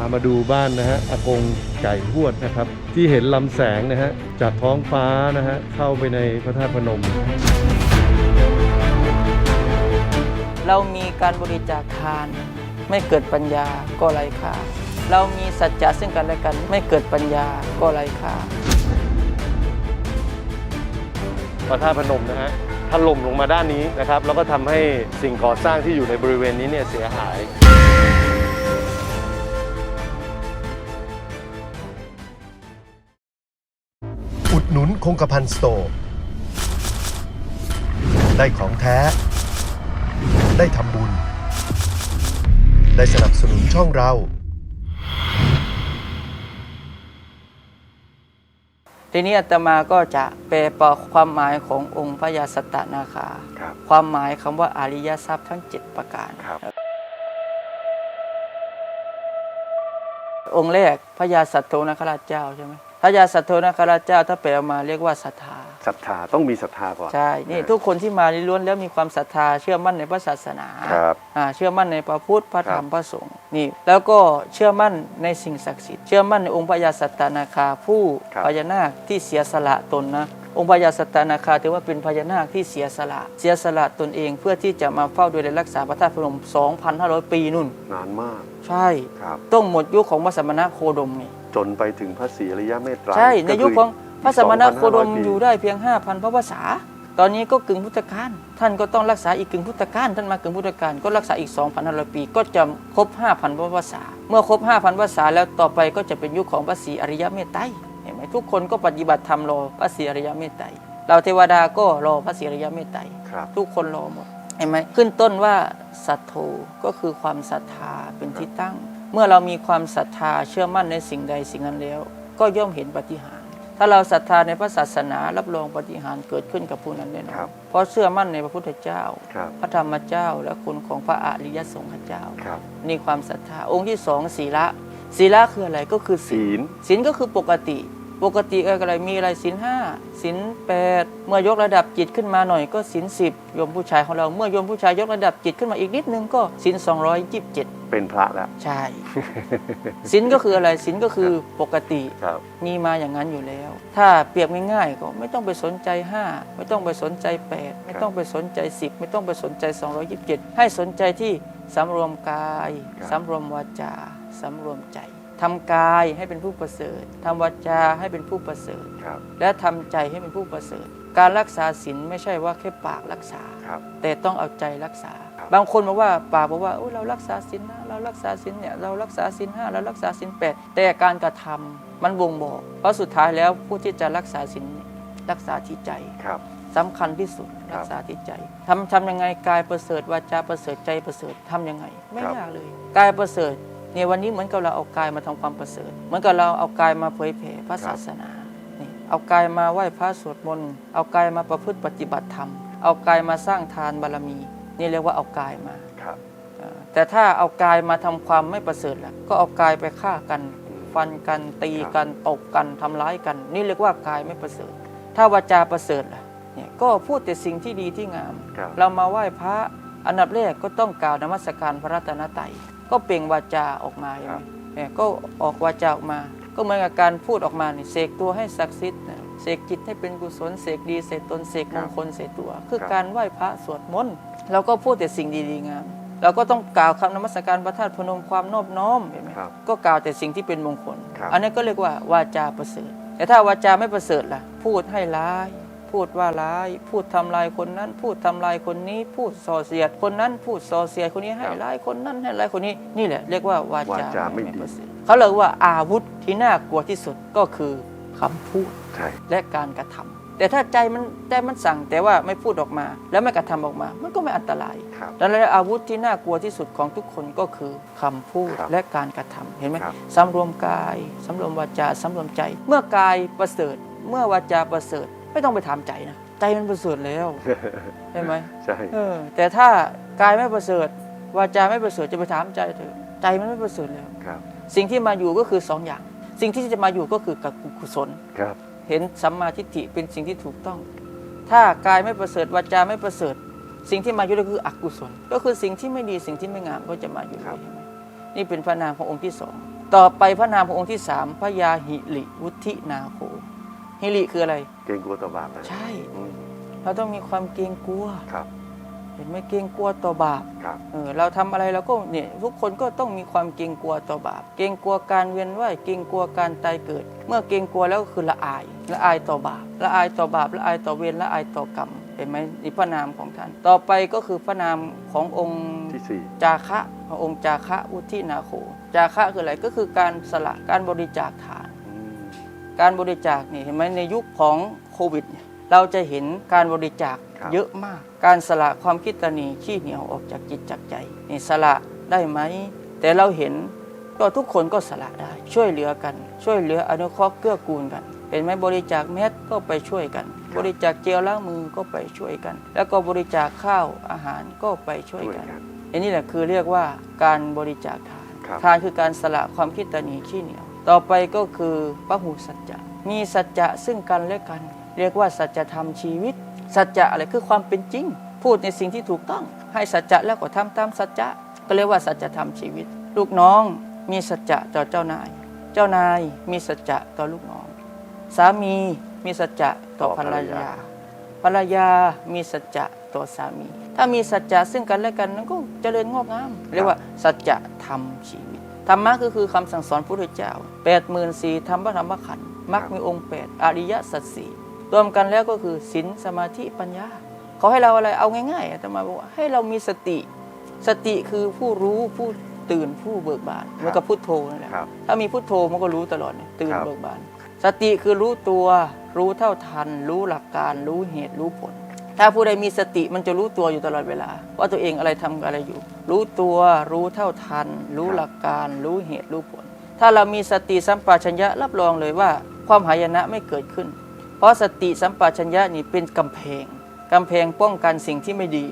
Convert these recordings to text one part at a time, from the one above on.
ามาดูบ้านนะฮะอากงไก่หวดนะครับ ที่เห็นลำแสงนะฮะจากท้องฟ้านะฮะเข้าไปในพระธาตุพนม เรามีการบริจาคทาน ไม่เกิดปัญญาก็ไร้ค่า เรามีสัจจะซึ่งกันและกัน ไม่เกิดปัญญาก็ไร้ค่าพระธาตุพนมนะฮะถล่มลงมาด้านนี้นะครับ แล้วก็ทำให้สิ่งก่อสร้างที่อยู่ในบริเวณนี้เนี่ยเสียหาย หนุนคงกระพันสโตร์ได้ของแท้ ได้ทำบุญ ได้สนับสนุนช่องเรา ทีนี้อาตมาก็จะแปลความหมายขององค์พระยาสตตนาคา ครับ ความหมายคำว่าอริยทรัพย์ทั้ง 7 ประการ ครับ องค์แรกพระยาสัตโธนคราชเจ้าใช่ไหม พระยาสัตโธนคราชเจ้าถ้าแปลออกมาเรียกว่าศรัทธาศรัทธาต้องมีศรัทธาก่อนใช่นี่ทุกคนที่มานี่ล้วนแล้วมีความศรัทธาเชื่อมั่นในพระศาสนาครับอ่าเชื่อมั่นในพระพุทธพระธรรมครับพระสงฆ์นี่แล้วก็เชื่อมั่นในสิ่งศักดิ์สิทธิ์เชื่อมั่นในองค์พญาสัตตนาคาผู้ครับพญานาคที่เสียสละตนนะองค์พญาสัตตนาคาถือว่าเป็นพญานาคที่เสียสละ เสียสละตนเองเพื่อที่จะมาเฝ้าดูแลรักษาพระธาตุพนม 2,500 ปีนู่น นานมาก ใช่ครับต้องหมดยุคของพระสมณโคดมนี่ จนไปถึงพระศรีอริยเมตไตรใช่ ในยุคของพระสมณโคดม2,500ปีอยู่ได้เพียง 5,000 พระภาษาตอนนี้ก็กึ่งพุทธกาลท่านก็ต้องรักษาอีกกึ่งพุทธกาลท่านมากึ่งพุทธกาลก็รักษาอีก 2,500 ปี ก็จะครบ 5,000 พระภาษาเมื่อครบ 5,000ภาษาแล้วต่อไปก็จะเป็นยุคของพระศรีอริยเมตไตรเห็นไหมทุกคนก็ปฏิบัติธรรมรอพระศรีอริยเมตไตรเราเทวดาก็รอพระศรีอริยเมตไตรครับทุกคนรอหมดเห็นไหมขึ้นต้นว่าสัทโธก็คือความศรัทธาเป็นที่ตั้ง เมื่อเรามีความศรัทธาเชื่อมั่นในสิ่งใดสิ่งนั้นแล้ว ก็ย่อมเห็นปาฏิหารย์ถ้าเราศรัทธาในพระศาสนารับรองปาฏิหารย์เกิดขึ้นกับผู้นั้นแน่นอครันบเพราะเชื่อมั่นในพระพุทธเจ้าครับพระธรรมเจ้าและคุณของพระอริยสงฆ์เจ้าครับนี่ความศรัทธาองค์ที่สองศีละศีละคืออะไรก็คือศีศีลลศีลก็คือปกติ ปกติอะไรมีอะไรศีลห้าศีลแปดเมื่อยกระดับจิตขึ้นมาหน่อยก็ศีลสิบโยมผู้ชายของเราเมื่อโยมผู้ชายยกระดับจิตขึ้นมาอีกนิดนึงก็ศีลสองร้อยยี่สิบเจ็ด เป็นพระแล้ว ใช่ศีลก็คืออะไรศีลก็คือปกติครับ มีมาอย่างนั้นอยู่แล้ว ถ้าเปรียบง่ายๆก็ไม่ต้องไปสนใจ 5 ไม่ต้องไปสนใจ 8 ไม่ต้องไปสนใจ 10 ไม่ต้องไปสนใจ 227 ให้สนใจที่สำรวมกายครับ สำรวมวาจาสำรวมใจทำกายให้เป็นผู้ประเสริฐทำวาจาให้เป็นผู้ประเสริฐ ครับและทำใจให้เป็นผู้ประเสริฐ การรักษาศีลไม่ใช่ว่าแค่ปากรักษา ครับ แต่ต้องเอาใจรักษาครั บบางคนบอกว่าปากบอกว่าโอ้ยเรารักษาศีลนะเรารักษาศีลเนี่ยเรารักษาศีลห้าเรารักษาศีลแปดแต่การกระทำมันบ่งบอก เพราะสุดท้ายแล้วผู้ที่จะรักษาศีลเนี่ยรักษาที่ใจครับสำคัญที่สุดครับรักษาที่ใจทำทำยังไงกายประเสริฐวาจาประเสริฐใจประเสริฐทำยังไง ไม่ครับยากเลยกายประเสริฐเนี่ยวันนี้เหมือนกับเราเอากายมาทำความประเสริฐ เหมือนกับเราเอากายมาเผยแผ่พระศาสนานี่เอากายมาไหว้พระสวดมนต์เอากายมาประพฤติปฏิบัติธรรม เอากายมาสร้างทานบารมี นี่เรียกว่าเอากายมา ครับเอ่อแต่ถ้าเอากายมาทำความไม่ประเสริฐล่ะก็เอากายไปฆ่ากัน ฟันกันตีครับกันตบกันทำร้ายกัน นี่เรียกว่ากายไม่ประเสริฐ ถ้าวาจาประเสริฐล่ะเนี่ยก็พูดแต่สิ่งที่ดีที่งามครับเรามาไหว้พระอันดับแรกก็ต้องกล่าวนมัสการพระรัตนตรัยก็เปล่งวาจาออกมาใช่ไหมเนี่ยก็ออกวาจาออกมา ก็เหมือนกับการพูดออกมานี่เสกตัวให้ศักดิ์สิทธิ์นะ เสกจิตให้เป็นกุศลเสกดีเสกตนเสกมงคลเสกตัว คือการไหว้พระสวดมนต์เราก็พูดแต่สิ่งดีๆงามเราก็ต้องกล่าวคำนมัสการพระธาตุพนมความนอบน้อมเห็นไหมครับก็กล่าวแต่สิ่งที่เป็นมงคลครับอันนี้ก็เรียกว่าวาจาประเสริฐ แต่ถ้าวาจาไม่ประเสริฐล่ะ พูดให้ร้าย พูดว่าร้าย พูดทำลายคนนั้น พูดทำลายคนนี้ พูดส่อเสียดคนนั้น พูดส่อเสียดคนนี้ให้ร้ายคนนั้นให้ร้ายคนนี้ นี่แหละเรียกว่าวาวาจาจาไม่ดีประเสริฐเขาเรียกว่าอาวุธที่น่ากลัวที่สุดก็คือ คำพูดใช่และการกระทำแต่ถ้าใจมันใจมันสั่งแต่ว่าไม่พูดออกมา แล้วไม่กระทำออกมา มันก็ไม่อันตรายครับดังนั้นอาวุธที่น่ากลัวที่สุดของทุกคนก็คือคำพูดครับและการกระทำเห็นไหมครับสำรวมกายสำรวมวาจาสำรวมใจ เมื่อกายประเสริฐ เมื่อวาจาประเสริฐ ไม่ต้องไปถามใจนะใจมันประเสริฐแล้วใช่ไหมใช่เออแต่ถ้ากายไม่ประเสริฐวาจาไม่ประเสริฐจะไปถามใจเถอะใจมันไม่ประเสริฐแล้วครับสิ่งที่มาอยู่ก็คือสองอย่าง สิ่งที่จะมาอยู่ก็คือกับกุศล ครับ เห็นสัมมาทิฏฐิเป็นสิ่งที่ถูกต้อง ถ้ากายไม่ประเสริฐวาจาไม่ประเสริฐ สิ่งที่มาอยู่ก็คืออกุศล ก็คือสิ่งที่ไม่ดีสิ่งที่ไม่งามก็จะมาอยู่ด้วยเห็นไหมนี่เป็นพระนามขององค์ที่สองต่อไปพระนามขององค์ที่สามพระยาหิริวุฒินาโคหิริคืออะไร เกรงกลัวต่อบาปนะใช่ อืมเราต้องมีความเกรงกลัว ครับ เห็นไหมเกรงกลัวต่อบาปครับ เออเราทำอะไรเราก็เนี่ยทุกคนก็ต้องมีความเกรงกลัวต่อบาป เกรงกลัวการเวียนว่ายเกรงกลัวการตายเกิด เมื่อเกรงกลัวแล้วก็คือละอายละอายต่อบาปละอายต่อบาปละอายต่อเวรละอายต่อกรรมเห็นไหมนี่พระนามของท่าน ต่อไปก็คือพระนามขององค์ที่สี่จาคะพระองค์จาคะอุทินาโคจาคะคืออะไรก็คือการสละการบริจาคทานอืมการบริจาคนี่เห็นไหมในยุคของโควิดเนี่ยเราจะเห็นการบริจาคครับ เยอะมาก การสละความคิดตนีขี้เหนียวออกจากจิตจากใจนี่สละได้ไหม แต่เราเห็นก็ทุกคนก็สละได้ ช่วยเหลือกัน ช่วยเหลืออนุเคราะห์เกื้อกูลกัน เป็นไหมบริจาคเม็ดก็ไปช่วยกัน บริจาคเจลล้างมือก็ไปช่วยกัน แล้วก็บริจาคข้าวอาหารก็ไปช่วยช่วยกันกันอันนี้แหละคือเรียกว่าการบริจาคทานครับทานคือการสละความคิดตนีขี้เหนียว ต่อไปก็คือพหูสัจจะ มีสัจจะซึ่งกันและกัน เรียกว่าสัจธรรมชีวิต สัจจะอะไรคือความเป็นจริง พูดในสิ่งที่ถูกต้อง ให้สัจจะแล้วก็ทำตามสัจจะก็เรียกว่าสัจธรรมชีวิต ลูกน้องมีสัจจะต่อเจ้านาย เจ้านายมีสัจจะต่อลูกน้อง สามีมีสัจจะต่อภรรยา ภรรยามีสัจจะต่อสามี ถ้ามีสัจจะซึ่งกันและกันนั้นก็เจริญงอกงาม เรียกว่าสัจจะธรรมชีวิตธรรมะก็คือคำสั่งสอนพระพุทธเจ้า8 4 0 0 0ธรรมะธรรมขันธ์มรรคมีองค์ 8 อริยสัจสี่ รวมกันแล้วก็คือศีลสมาธิปัญญาเขาให้เราอะไรเอาง่ายๆอาตมาบอกว่าให้เรามีสติ สติคือผู้รู้ผู้ตื่นผู้เบิกบานเหมือนกับพุทโธนั่นแหละครับ ถ้ามีพุทโธมันก็รู้ตลอดเนี่ยตื่นครับเบิกบาน สติคือรู้ตัวรู้เท่าทัน รู้หลักการรู้เหตุรู้ผล ถ้าผู้ใดมีสติมันจะรู้ตัวอยู่ตลอดเวลา ว่าตัวเองอะไรทำอะไรอยู่ รู้ตัวรู้เท่าทัน รู้หลักการ รู้เหตุรู้ผล ถ้าเรามีสติสัมปชัญญะรับรองเลยว่า ความหายนะไม่เกิดขึ้น เพราะสติสัมปชัญญะนี่เป็นกำแพงกำแพงป้องกันสิ่งที่ไม่ดี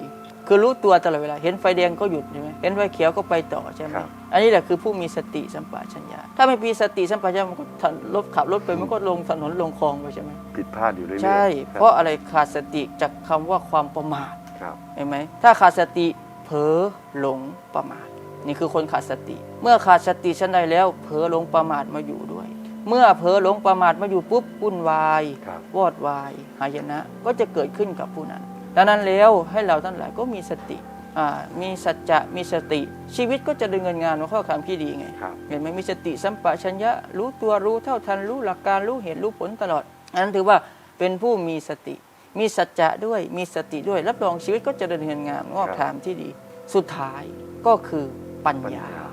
คือรู้ตัวตลอดเวลา เห็นไฟแดงก็หยุดใช่ไหมเห็นไฟเขียวก็ไปต่อใช่ไหมครับอันนี้แหละคือผู้มีสติสัมปชัญญะถ้าไม่มีสติสัมปชัญญะมันก็ถนรถขับรถไปมันก็ลงถนนลงคลองไปใช่ไหมผิดพลาดอยู่เรื่อยๆใช่คบเพราะอะไรขาดสติจากคำว่าความประมาทครับ เห็นไหมถ้าขาดสติเผลอหลงประมาทนี่คือคนขาดสติ เมื่อขาดสติชั้นใดแล้วเผลอหลงประมาทมาอยู่ด้วย เมื่อเผลอหลงประมาทมาอยู่ปุ๊บวุ่นวาย ครับวอดวายหายนะ ก็จะเกิดขึ้นกับผู้นั้น ดังนั้นแล้วให้เราทั้งหลายก็มีสติอ่ามีสัจจะมีสติ ชีวิตก็จะดำเนินงานมาเข้าคำที่ดีไง ครับ เห็นไหมมีสติสัมปชัญญะรู้ตัวรู้เท่าทันรู้หลักการรู้เหตุรู้ผลตลอด อันนั้นถือว่าเป็นผู้มีสติ มีสัจจะด้วยมีสติด้วย รับรองชีวิตก็จะดำเนินงานงอกทางที่ดี สุดท้ายก็คือปัญปัญญา ญา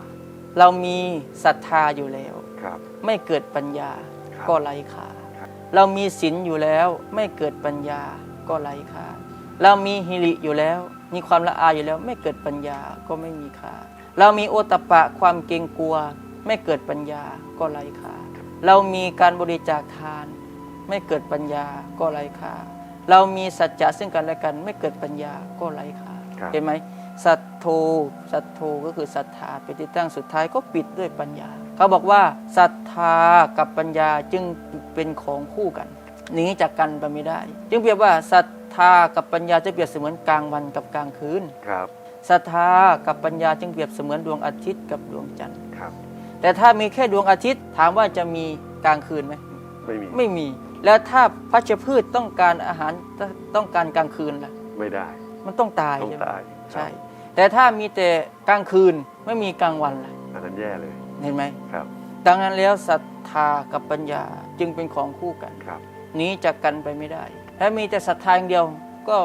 เรามีศรัทธาอยู่แล้ว ครับไม่เกิดปัญญาครับก็ไร้ค่าครับเรามีศีลอยู่แล้ว ไม่เกิดปัญญาก็ไร้ค่าเรามีฮิริอยู่แล้ว มีความละอายอยู่แล้ว ไม่เกิดปัญญาก็ไม่มีค่าเรามีโอตตปปะความเกรงกลัว ไม่เกิดปัญญาก็ไร้ค่าเรามีการบริจาคทาน ไม่เกิดปัญญาก็ไร้ค่าเรามีสัจจะซึ่งกันและกัน ไม่เกิดปัญญาก็ไร้ค่าครับ เห็นไหมสัตโธสัตโธก็คือศรัทธาเป็นที่ตั้งสุดท้ายก็ปิดด้วยปัญญา เขาบอกว่าศรัทธากับปัญญาจึงเป็นของคู่กันหนีจากกันไปไม่ได้ จึงเปรียบว่าศรัทธากับปัญญาจะเปรียบเสมือนกลางวันกับกลางคืนครับศรัทธากับปัญญาจึงเปรียบเสมือนดวงอาทิตย์กับดวงจันทร์ครับ แต่ถ้ามีแค่ดวงอาทิตย์ถามว่าจะมีกลางคืนไหมไม่มีไม่มี แล้วถ้าพัชพืชต้องการอาหารต้องการกลางคืนล่ะไม่ได้ มันต้องตายต้องใช่ไหมตายใช่ แต่ถ้ามีแต่กลางคืนไม่มีกลางวันล่ะอันนั้นแย่เลย เห็นไหมครับ ดังนั้นแล้วศรัทธากับปัญญาจึงเป็นของคู่กันครับหนีจากกันไปไม่ได้ ถ้ามีแต่ศรัทธาอย่างเดียวก็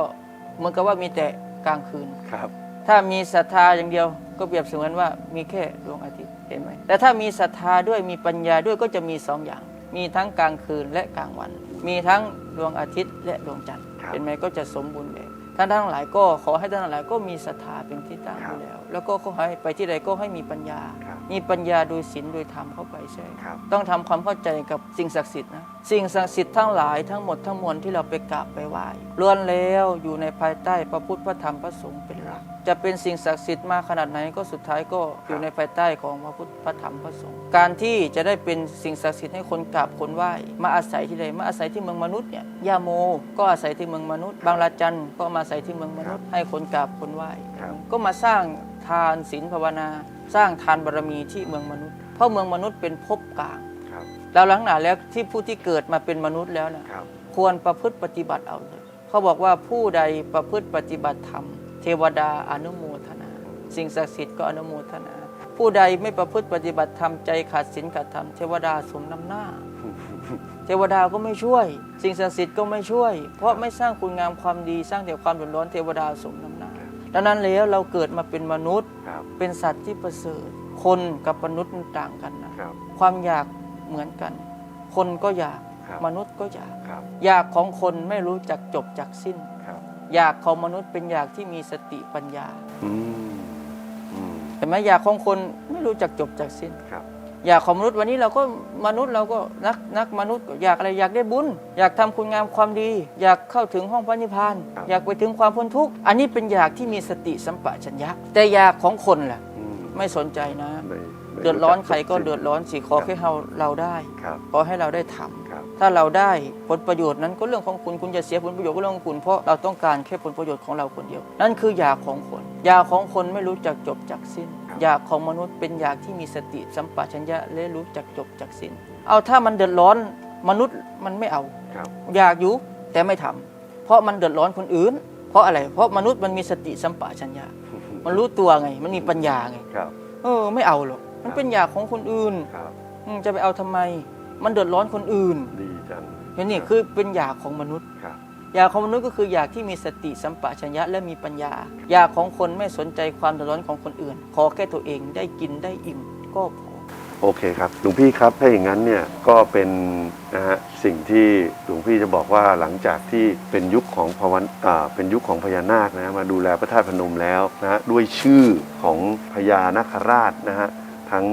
เหมือนกับว่ามีแต่กลางคืนครับ ถ้ามีศรัทธาอย่างเดียว ก็เปรียบเสมือนว่ามีแค่ดวงอาทิตย์เห็นไหมแต่ถ้ามีศรัทธาด้วยมีปัญญาด้วยก็จะมีสองอย่าง มีทั้งกลางคืนและกลางวัน มีทั้งดวงอาทิตย์และดวงจันทร์ครับเห็นไหมก็จะสมบูรณ์แบบท่านทั้งหลายก็ขอให้ท่านทั้งหลายก็มีศรัทธาเป็นที่ตั้งอยู่แล้ว แล้วก็ขอให้ไปที่ใดก็ให้มีปัญญาครับ มีปัญญาโดยศีลโดยธรรมเข้าไปใช่ครับ ต้องทำความเข้าใจกับสิ่งศักดิ์สิทธิ์นะสิ่งศักดิ์สิทธิ์ทั้งหลายทั้งหมดทั้งมวลที่เราไปกราบไปไหว้ล้วนแล้วอยู่ในภายใต้พระพุทธพระธรรมพระสงฆ์เป็นหลักจะเป็นสิ่งศักดิ์สิทธิ์มากขนาดไหนก็สุดท้ายก็อยู่ในภายใต้ของพระพุทธพระธรรมพระสงฆ์การที่จะได้เป็นสิ่งศักดิ์สิทธิ์ให้คนกราบคนไหว้มาอาศัยที่ใดมาอาศัยที่เมืองมนุษย์เนี่ยยาโมก็อาศัยที่เมืองมนุษย์ บางละจันก็มาอาศัยที่เมืองมนุษย์ให้คนกราบคนไหว้ครับก็มาสร้างทานศีลภาวนา สร้างทานบารมีที่เมืองมนุษย์พเพราะเมืองมนุษย์เป็นภพกลางครับแล้วหลังหนาแล้วที่ผู้ที่เกิดมาเป็นมนุษย์แล้วนะครับควรประพฤติปฏิบัติเอาเลยเขาบอกว่าผู้ใดประพฤติปฏิบัติธรรม เทวดาอนุโมทนา สิ่งศักดิ์สิทธิ์ก็อนุโมทนา ผู้ใดไม่ประพฤติปฏิบัติธรรมใจขาดศีลขาดธรรมเทวดาสมน้ำหน้า เทวดาก็ไม่ช่วย สิ่งศักดิ์สิทธิ์ก็ไม่ช่วย เพราะไม่สร้างคุณงามความดีสร้างแต่ความเดือดร้อนเทวดาสมน้ำหน้า ดังนั้นแล้วเราเกิดมาเป็นมนุษย์ ครับ เป็นสัตว์ที่ประเสริฐ คนกับมนุษย์มันต่างกันนะ ครับ ความอยากเหมือนกัน คนก็อยาก ครับ มนุษย์ก็อยาก ครับ อยากของคนไม่รู้จักจบจักสิ้น ครับ อยากของมนุษย์เป็นอยากที่มีสติปัญญา อืม อืมเห็นไหมอยากของคนไม่รู้จักจบจักสิ้น ครับ อยากของมนุษย์วันนี้เราก็มนุษย์เราก็นักนักมนุษย์ก็อยากอะไรอยากได้บุญ อยากทำคุณงามความดี อยากเข้าถึงห้องพระนิพพานครับอยากไปถึงความพ้นทุกข์อันนี้เป็นอยากที่มีสติสัมปชัญญะ แต่อยากของคนล่ะอืมไม่สนใจนะไม่ไม่เดือดร้อนจัใครก็เดือดร้อนสิขอแค่เราเราได้ครับขอให้เราได้ทำครับถ้าเราได้ผลประโยชน์นั้นก็เรื่องของคุณคุณจะเสียผลประโยชน์ก็เรื่องของคุณเพราะเราต้องการแค่ผลประโยชน์ของเราคนเดียว นั่นคืออยากของคนอยากของคนไม่รู้จักจบจักสิ้นครับ อยากของมนุษย์เป็นอยากที่มีสติสัมปชัญญะและรู้จักจบจักสิ้น เอาถ้ามันเดือดร้อนมนุษย์มันไม่เอาครับอยากอยู่แต่ไม่ทำเพราะมันเดือดร้อนคนอื่น เพราะอะไร เพราะมนุษย์มันมีสติสัมปชัญญะ มันรู้ตัวไง มันมีปัญญาไงครับเออ ไม่เอาหรอกมันเป็นอยากของคนอื่นครับอืมจะไปเอาทำไม มันเดือดร้อนคนอื่นดีจังเห็นนี่คือเป็นอยากของมนุษย์ครับ อยากของมนุษย์ก็คืออยากที่มีสติสัมปชัญญะและมีปัญญา อยากของคนไม่สนใจความเดือดร้อนของคนอื่น ขอแค่ตัวเองได้กินได้อิ่มก็พอโอเคครับหลวงพี่ครับถ้าอย่างนั้นเนี่ยก็เป็นนะฮะสิ่งที่หลวงพี่จะบอกว่าหลังจากที่เป็นยุคของพวันอ่าเป็นยุคของพญานาคนะฮะมาดูแลพระธาตุพนมแล้วนะฮะด้วยชื่อของพญานาคราชนะฮะทั้ง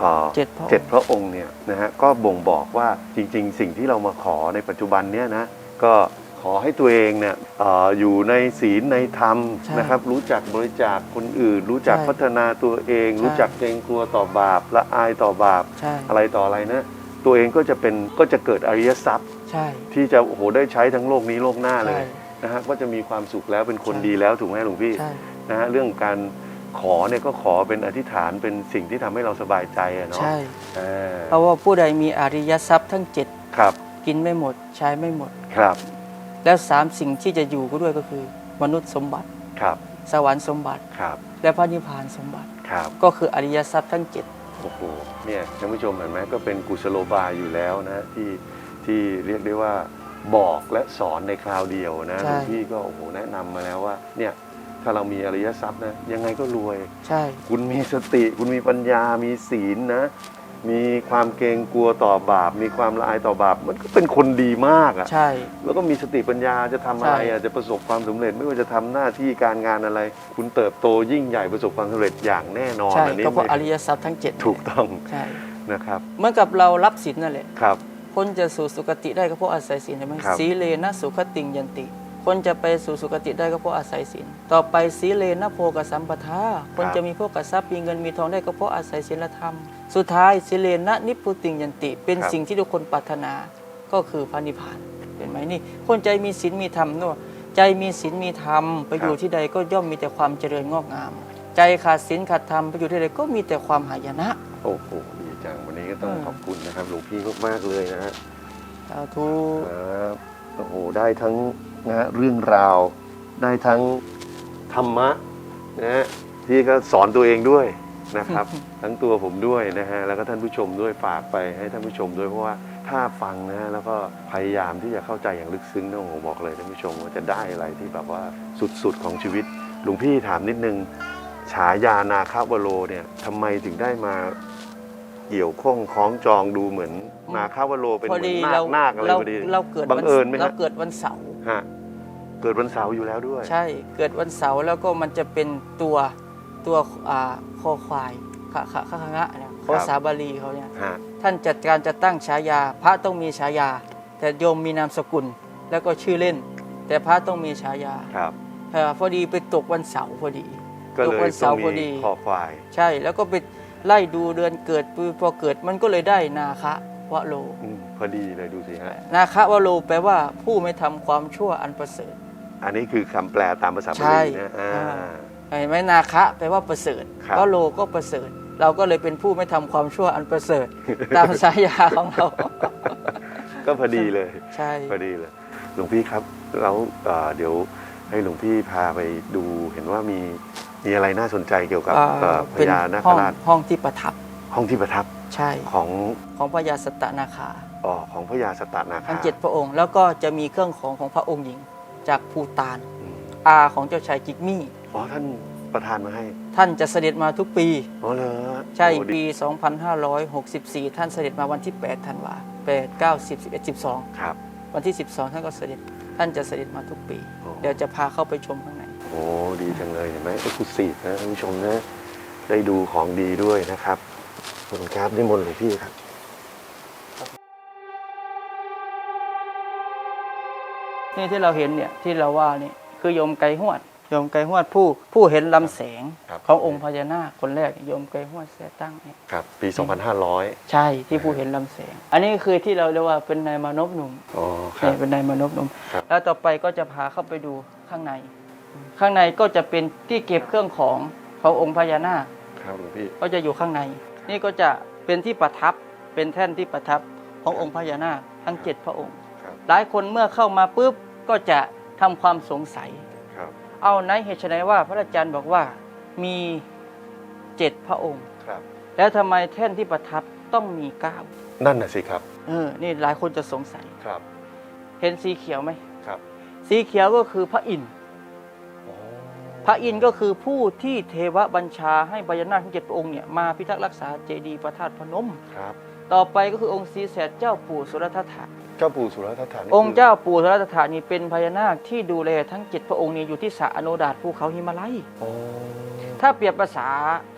อ่า เจ็ดพระองค์เจ็ดพระองค์เนี่ยนะฮะก็บ่งบอกว่าจริงๆ สิ่งที่เรามาขอในปัจจุบันเนี่ยนะก็ ขอให้ตัวเองเนี่ยเอ่ออยู่ในศีลในธรรมใช่นะครับ รู้จักบริจาคคนอื่น รู้จักใช่พัฒนาตัวเองใช่รู้จักเกรงกลัวต่อบาปละอายต่อบาป ใช่ อะไรต่ออะไรนะ ตัวเองก็จะเป็นก็จะเกิดอริยทรัพย์ใช่ที่จะโอ้โหได้ใช้ทั้งโลกนี้โลกหน้าเลใช่ ยนะฮะก็จะมีความสุขแล้วเป็นคนใช่ ดีแล้วถูกไหมหลวงพี่ใช่ นะฮะเรื่องการขอเนี่ยก็ขอเป็นอธิษฐานเป็นสิ่งที่ทำให้เราสบายใจอะเนาะใช่ อ่าเพราะว่าผู้ใดมีอริยทรัพย์ทั้งเจ็ดครับกินไม่หมด ใช้ไม่หมด ครับ แล้วสามสิ่งที่จะอยู่ก็ด้วยก็คือ มนุษย์สมบัติ ครับ สวรรค์สมบัติ ครับ และพระนิพพานสมบัติ ครับ ก็คืออริยทรัพย์ทั้งเจ็ดโอ้โห เนี่ยท่านผู้ชมเห็นไหมก็เป็นกุศโลบายอยู่แล้วนะที่ที่เรียกได้ว่าบอกและสอนในคราวเดียวนะใช่หลวงพี่ก็โอ้โหแนะนำมาแล้วว่า เนี่ยถ้าเรามีอริยทรัพย์นะยังไงก็รวย ใช่ คุณมีสติ คุณมีปัญญามีศีลนะ มีความเกรงกลัวต่อบาป มีความละอายต่อบาป มันก็เป็นคนดีมากอะใช่ แล้วก็มีสติปัญญาจะทำอะไรใช่อะจะประสบความสำเร็จไม่ว่าจะทำหน้าที่การงานอะไร คุณเติบโตยิ่งใหญ่ประสบความสำเร็จอย่างแน่นอนใช่อันนี้ก็เพราะอไม่ริยทรัพย์ทั้งเจ็ดถูกต้องใช่นะครับเหมือนกับเรารับศีลนั่นแหละครับคนจะสู่สุคติได้ก็เพราะอาศัยศีลใช่ไหมครับ สีเลนะสุขติงยันติ คนจะไปสู่สุคติได้ก็เพราะอาศัยศีลต่อไปสีเลนะโพกสัมปทาคนจะมีพวกกทรัพย์มีเงินมีทองได้ก็เพราะอาศัยศีลธรรม สุดท้ายสีเลนะนิพพุติงยันติ เป็นสิ่งที่ทุกคนปรารถนาก็คือพระนิพพานเห็นไหมนี่ คนใจมีศีลมีธรรมเนอะใจมีศีลมีธรรมไปอยู่ที่ใดก็ย่อมมีแต่ความเจริญงอกงาม ใจขาดศีลขาดธรรมไปอยู่ที่ใดก็มีแต่ความหายนะโอ้โหดีจังวันนี้ก็ต้องเออขอบคุณนะครับหลวงพี่มากๆเลยนะฮะสาธุครับโอ้โหได้ทั้ง นะฮะเรื่องราวได้ทั้งธรรมะนะฮะที่ก็สอนตัวเองด้วยนะครับ ทั้งตัวผมด้วยนะฮะแล้วก็ท่านผู้ชมด้วยฝากไปให้ท่านผู้ชมด้วยเพราะว่าถ้าฟังนะฮะแล้วก็พยายามที่จะเข้าใจอย่างลึกซึ้งนะผมบอกเลยท่านผู้ชมว่าจะได้อะไรที่แบบว่าสุดๆของชีวิตหลวงพี่ถามนิดนึงฉายานาคาวโลเนี่ยทำไมถึงได้มาเกี่ยวข้องคล้องจองดูเหมือนนาคาวโลเป็นเหพมืออนดีนาเราคนาคอะไรเราพอดีเราเกิดบังวันเอิญไหมฮะเราเกิดวันเสาร์ ฮะเกิดวันเสาร์อยู่แล้วด้วย ใช่เกิดวันเสาร์แล้วก็มันจะเป็นตัวตัวอ่าคอควายขะขะขะขะงะเนี่ยภาษาบาลีเขาเนี่ยฮะท่านจัดการจะตั้งฉายา พระต้องมีฉายา แต่โยมมีนามสกุลแล้วก็ชื่อเล่น แต่พระต้องมีฉายาครับเออพอดีไปตกวันเสาร์พอดี ก็เลยตกวันต้เสาองร์พอดีมีคอควาย ใช่แล้วก็ไปไล่ดูเดือนเกิดพอเกิดมันก็เลยได้นาคะ วะโลอืมพอดีเลยดูสิฮะ นาคะวะโลแปลว่าผู้ไม่ทำความชั่วอันประเสริฐ อันนี้คือคำแปลตามภาษาบาใช่ลีนะอ่า เห็นไหมนาคะแปลว่าประเสริฐครับ วะโลก็ประเสริฐ เราก็เลยเป็นผู้ไม่ทำความชั่วอันประเสริฐ ตามสายาของเรา ก็พอดีเลย ใช่ พอดีเลยหลวงพี่ครับแล้วเอ่อเดี๋ยวให้หลวงพี่พาไปดูเห็นว่ามีมีอะไรน่าสนใจเกี่ยวกับอ่าเอ่อพเป็นญานาคห้องราชห้องที่ประทับห้องที่ประทับ ใช่ ของของพญาสตนาคาอ๋อของพญาสตนาทั้คางเจ็ดพระองค์ แล้วก็จะมีเครื่องของของพระองค์หญิง จากภูตานอืมอาของเจ้าชายจิกมี่อ๋อท่านประทานมาให้ ท่านจะเสด็จมาทุกปีอ๋อเหรอใช่โอ้ดีปี 2564 ท่านเสด็จมาวันที่8ธันวา8 9 10 11 12 ครับ วันที่ 12 ท่านก็เสด็จท่านจะเสด็จมาทุกปีโอ้เดี๋ยวจะพาเข้าไปชมข้างในโอ้ดีจังเลยเห็นไหมเอ็กซ์คลูซีฟนะท่านผู้ชมนะได้ดูของดีด้วยนะครับขอบ คุณครับนิมนต์หลวงพี่ครับนี่ที่เราเห็นเนี่ยที่เราว่านี่คือโยมไกรหวดโยมไกรหวดผู้ผู้เห็นลำแสงครับขององค์พญานาคคนแรกโยมไกรหวดเสียตั้งเนี่ยครับ ปี 2500 ใช่ที่ผู้เห็นลำแสง อันนี้คือที่เราเรียกว่าเป็นนายมานพหนุ่มอ๋อครัเนี่บ ยเป็นนายมานพหนุ่มครับ แล้วต่อไปก็จะพาเข้าไปดูข้างใน ข้างในก็จะเป็นที่เก็บเครื่องของขององค์พญานาคครับหลวงพี่ ก็จะอยู่ข้างใน นี่ก็จะเป็นที่ประทับเป็นแท่นที่ประทับขององค์พญานาคทั้งเจ็ดพระองค์ ครับหลายคนเมื่อเข้ามาปุ๊บก็จะทำความสงสัย ครับเอาไหนเหตุไฉนว่าพระอาจารย์บอกว่ามีเจ็ดพระองค์ ครับ แล้วทำไมแท่นที่ประทับต้องมีเก้านั่นน่ะสิครับเออนี่หลายคนจะสงสัย ครับเห็นสีเขียวไหมครับ สีเขียวก็คือพระอินทร์อ๋อ พระอินทร์ก็คือผู้ที่เทวบัญชาให้พญานาคทั้งเจ็ดพระองค์เนี่ยมาพิทักษ์รักษาเจดีย์พระธาตุพนม ครับ ต่อไปก็คือองค์ศรีแสดเจ้าปู่สุรทัตถะเจ้าปู่สุรทัตถานี่องค์คืเจ้าปู่สุรทัตถะนี่เป็นพญานาคที่ดูแลทั้งเจ็ดพระองค์นี้อยู่ที่สระอโนดาตภูเขาหิมาลัย โอ้ถ้าเปรียบภาษา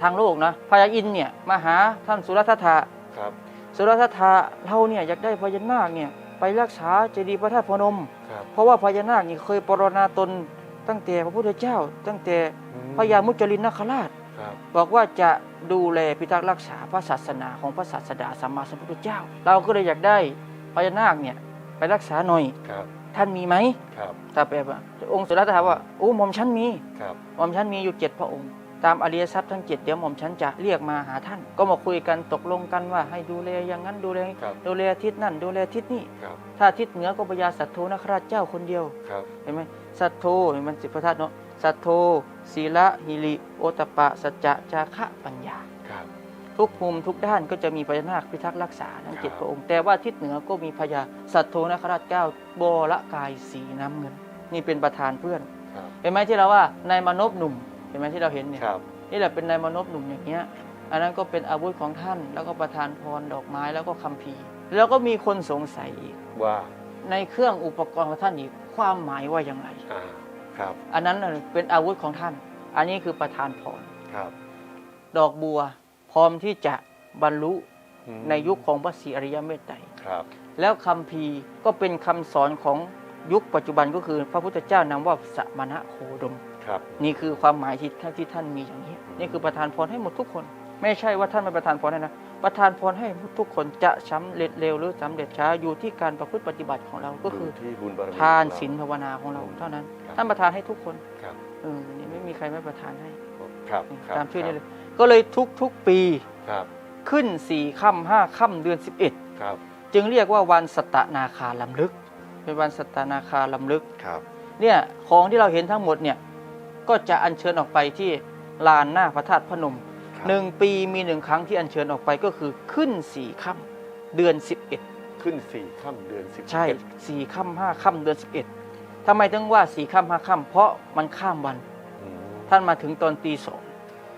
ทางโลกนะพญาอินทร์เนี่ยมาหาท่านสุรทัตถะครับ สุรทัตถะเราเนี่ยอยากได้พญานาคเนี่ยไปรักษาเจดีย์พระธาตุพนม ครับ เพราะว่าพญานาคนี่เคยปรนนาตน ตั้งแต่พระพุทธเจ้า ตั้งแต่อืมพญามุจลินนาคราชครับบอกว่าจะดูแลพิทักษ์รักษาพระศาสนาของพระศาสดาสัมมาสัมพุทธเจ้า เราก็เลยอยากได้พญานาคเนี่ยไปรักษาหน่อยครับท่านมีไหมครับถ้าแปลว่าองค์สุรทัตถะว่าโอ้หม่อมฉันมีครับหม่อมฉันมีอยู่เจ็ดพระองค์ ตามอริยทรัพย์ทั้งเจ็ดเดี๋ยวหม่อมฉันจะเรียกมาหาท่าน ก็มาคุยกันตกลงกันว่าให้ดูแลอย่างนั้นดูแลครับดูแลทิศนั่นดูแลทิศนี่ครับถ้าทิศเหนือก็พญาสัตโธนคราชเจ้าคนเดียวครับเห็นไหม สัตโธเห็นมันสิบพระธาตุเนาะสัตโธศีละหิริโอตปปะสัจจะจาคะปัญญา ครับ ทุกมุมทุกด้านก็จะมีพญานาคพิทักษ์รักษาทั้งเจ็ดครับพระองค์แต่ว่าทิศเหนือก็มีพญาสัตโธนคราชเก้าบละกายสีน้ำเงิน นี่เป็นประธานเพื่อน ครับเห็นไหมที่เราว่านายมานพหนุ่มเห็นไหมที่เราเห็นเนี่ยครับนี่แหละเป็นนายมานพหนุ่มอย่างเงี้ยอันนั้นก็เป็นอาวุธของท่าน แล้วก็ประทานพรดอกไม้แล้วก็คัมภีร์ แล้วก็มีคนสงสัยอีกว่า ในเครื่องอุปกรณ์ของท่านอีกความหมายว่าอย่างไรอ่าครับอันนั้นน่ะเป็นอาวุธของท่าน อันนี้คือประทานพรครับดอกบัวพร้อมที่จะบรรลุอืมในยุคของพระศรีอริยเมตไตรครับแล้วคัมภีร์ก็เป็นคำสอนของยุคปัจจุบันก็คือ พระพุทธเจ้านามว่าสมณะโคดม ครับ นี่คือความหมายที่ท่านที่ท่านมีอย่างนี้นี่คือประทานพรให้หมดทุกคน ไม่ใช่ว่าท่านไม่ประทานพรให้นะ ประทานพรให้ทุกคนจะสำเร็จเร็วหรือสำเร็จช้าอยู่ที่การประพฤติปฏิบัติของเราก็คือดูที่บุญบารมีทานของเรศีลภาวนาของเราเท่านั้นครับท่านประทานให้ทุกคนครับเออนี่ไม่มีใครไม่ประทานให้ครับครับตามชื่อนี้เลย ก็เลยทุกทุกๆปีครับขึ้นสี่ค่ำห้าค่ำเดือนสิบเอ็ดครับจึงเรียกว่าวันสตนาคาลำลึก เป็นวันสตนาคาลำลึกครับเนี่ยของที่เราเห็นทั้งหมดเนี่ยก็จะอัญเชิญออกไปที่ลานหน้าพระธาตุพนม ครับ หนึ่งปีมีหนึ่งครั้งที่อัญเชิญออกไปก็คือขึ้นสี่ค่ำเดือน11ขึ้นสี่ค่ำเดือนสิบใช่เอ็ดสี่ค่ำห้าค่ำเดือน11ทำไมถึงว่าสี่ค่ำห้าค่ำเพราะมันข้ามวันอืมท่านมาถึงตอนตีสอง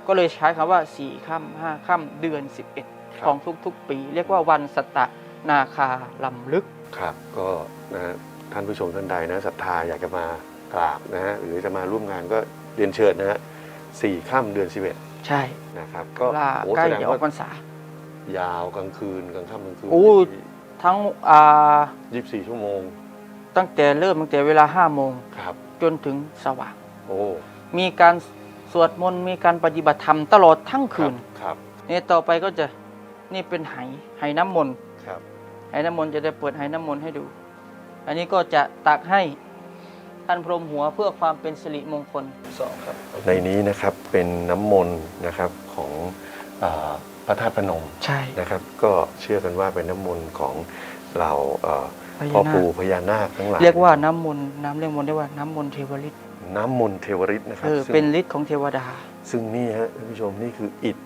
ก็เลยใช้คำว่าสี่ค่ำห้าค่ำเดือน11ของทุกๆ ปี เรียกว่าวันสตนาคาลำลึก ครับก็นะฮะท่านผู้ชมท่านใดนะศรัทธาอยากจะมากราบนะฮะหรือจะมาร่วมงานก็เรียนเชิญนะฮะสี่ค่ำเดือนสิบเอ็ด ใช่นะครับ ก็ลาโอ้ใกล้แสดงจะออว่ากพรรษา ยาวกลางคืนกลางค่ำกลางคืนโอ้ทั้งอ่ายี่สิบสี่ชั่วโมงตั้งแต่เริ่มตั้งแต่เวลาห้าโมงครับ จนถึงสว่าง โอ้มีการสวดมนต์มีการปฏิบัติธรรมตลอดทั้งคืนครับนี่ต่อไปก็จะนี่เป็นไหไหน้ำมนต์ครับ ไหน้ำมนต์จะได้เปิดไหน้ำมนต์ให้ดู อันนี้ก็จะตักให้ ท่านพรหมหัวเพื่อความเป็นสิริมงคลสองครับ ในนี้นะครับเป็นน้ำมนต์นะครับของอ่าพระธาตุพนมใช่ นะครับ ก็เชื่อกันว่าเป็นน้ำมนต์ของเราเอ่อพญานาคพ่อปู่พญานาคทั้งหลายเรียกว่าน้ำมนต์น้ำเรียกมนต์ได้ว่าน้ำมนต์เทวฤทธิ์น้ำมนต์เทวฤทธิ์นะครัเอบอซึ่งเป็นฤทธิ์ของเทวดาซึ่งนี่ฮะท่านผู้ชมนี่คืออิฐ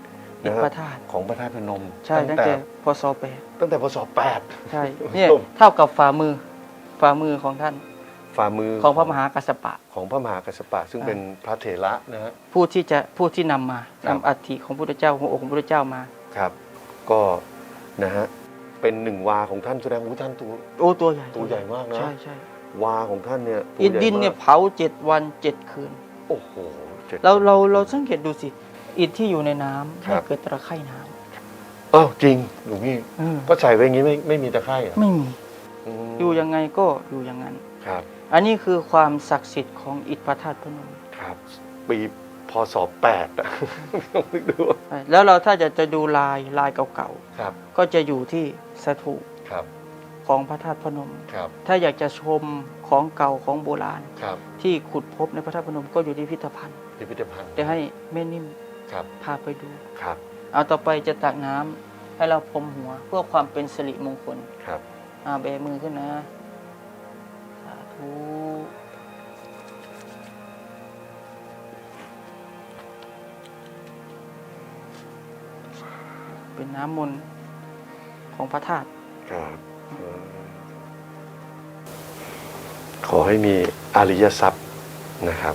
อิฐนะคพรัระธาตุของพระธาตุพนมใช่ตั้งแต่พศแปดตั้งแต่พศแปดใช่เนี่ยเท่ากับฝ่ามือฝ่ามือของท่าน ฝ่ามือของพระมหากัสสปะ ของพระมหากัสสปะ ซึ่งอ่าเป็นพระเถระนะฮะผู้ที่จะผู้ที่นำมาครันำบอัฐิของพระพุทธเจ้าหัวอกของพระพุทธเจ้ามาครับ ก็นะฮะเป็นหนึ่งวาของท่านแสดงว่าท่านตัวโอ้ตัวใหญ่ตัวใหญ่มากนะใช่ใช่วาของท่านเนี่ยตัวอิฐใหญ่ดินเนี่ยมากเผาเจ็ดวันเจ็ดคืน โอ้โหจ็ดเราเราเราสังเกตดูสิอิฐที่อยู่ในน้ำครับไม่เกิดตะไคร่น้ำเออจริงหลวงพี่เออก็ใส่ไว้อย่างนี้ไม่ไม่มีตะไคร่เหรอไม่มีมอยู่ยังไงก็อยู่อย่างนั้นครับ อันนี้คือความศักดิ์สิทธิ์ของอิฐพระธาตุพนมครับ ปีพศแปดอะต้องนึกดูแล้วเราถ้าจะจะดูลายลายเก่าครับ ๆ ก็จะอยู่ที่สถูปครับ ของพระธาตุพนม ครับ ถ้าอยากจะชมของเก่าของโบราณ ครับ ที่ขุดพบในพระธาตุพนมก็อยู่ที่พิพิธภัณฑ์พิพิธภัณฑ์เดี๋ยวให้แม่นิ่มครับ พาไปดู ครับ เอาต่อไปจะตักน้ำให้เราพรมหัวเพื่อความเป็นสิริมงคลครับอาเบมือขึ้นนะ น้ำมนต์ของพระธาตุครับขอให้มีอริยทรัพย์นะครับ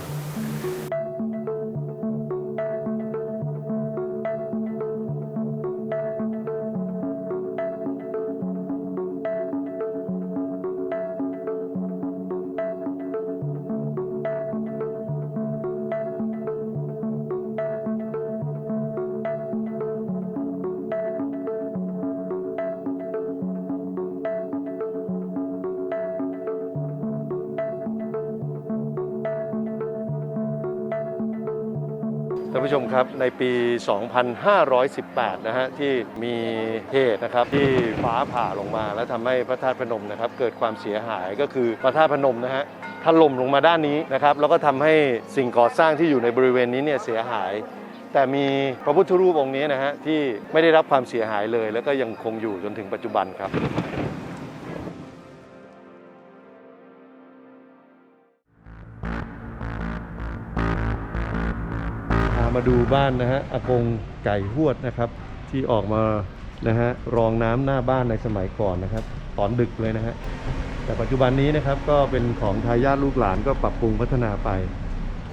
ผู้ชมครับในปี 2518 นะฮะที่มีเหตุนะครับที่ฟ้าผ่าลงมา แล้วทำให้พระธาตุพนมนะครับเกิดความเสียหายก็คือพระธาตุพนมนะฮะถล่มลงมาด้านนี้นะครับแล้วก็ทำให้สิ่งก่อสร้างที่อยู่ในบริเวณนี้เนี่ยเสียหาย แต่มีพระพุทธรูปองค์นี้นะฮะที่ไม่ได้รับความเสียหายเลย แล้วก็ยังคงอยู่จนถึงปัจจุบันครับ มาดูบ้านนะฮะอากงไก่หวดนะครับ ที่ออกมานะฮะรองน้ำหน้าบ้านในสมัยก่อนนะครับตอนดึกเลยนะฮะแต่ปัจจุบันนี้นะครับก็เป็นของทายาทลูกหลานก็ปรับปรุงพัฒนาไป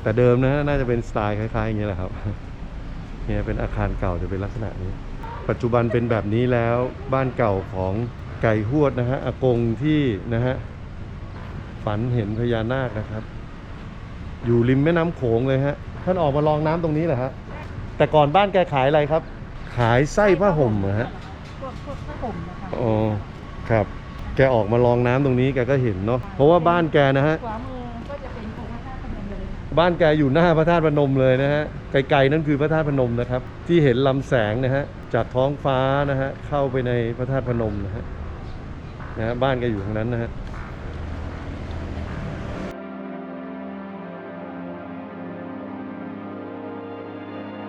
แต่เดิมนะฮะน่าจะเป็นสไตล์คล้ายๆอย่างนี้แหละครับเนี่ยเป็นอาคารเก่าจะเป็นลักษณะนี้ ปัจจุบันเป็นแบบนี้แล้วบ้านเก่าของไก่หวดนะฮะอากงที่นะฮะฝันเห็นพญานาคนะครับ อยู่ริมแม่น้ำโขงเลยฮะ ท่านออกมาลองน้ำตรงนี้เหรอฮะ แต่ก่อนบ้านแกขายอะไรครับ ขายไส้ผ้าห่มเหรอฮะพวกพวกผ้าห่มนะคะอ๋อ ครับ แกออกมาลองน้ำตรงนี้แกก็เห็นเนาะ เพราะว่าบ้านแกนะฮะ ขวามือก็จะเป็นองค์พระธาตุพนมเลย บ้านแกอยู่หน้าพระธาตุพนมเลยนะฮะ ไกลๆนั่นคือพระธาตุพนมนะครับ ที่เห็นลำแสงนะฮะ จากท้องฟ้านะฮะ เข้าไปในพระธาตุพนมนะฮะ นะฮะ บ้านแกอยู่ทางนั้นนะฮะ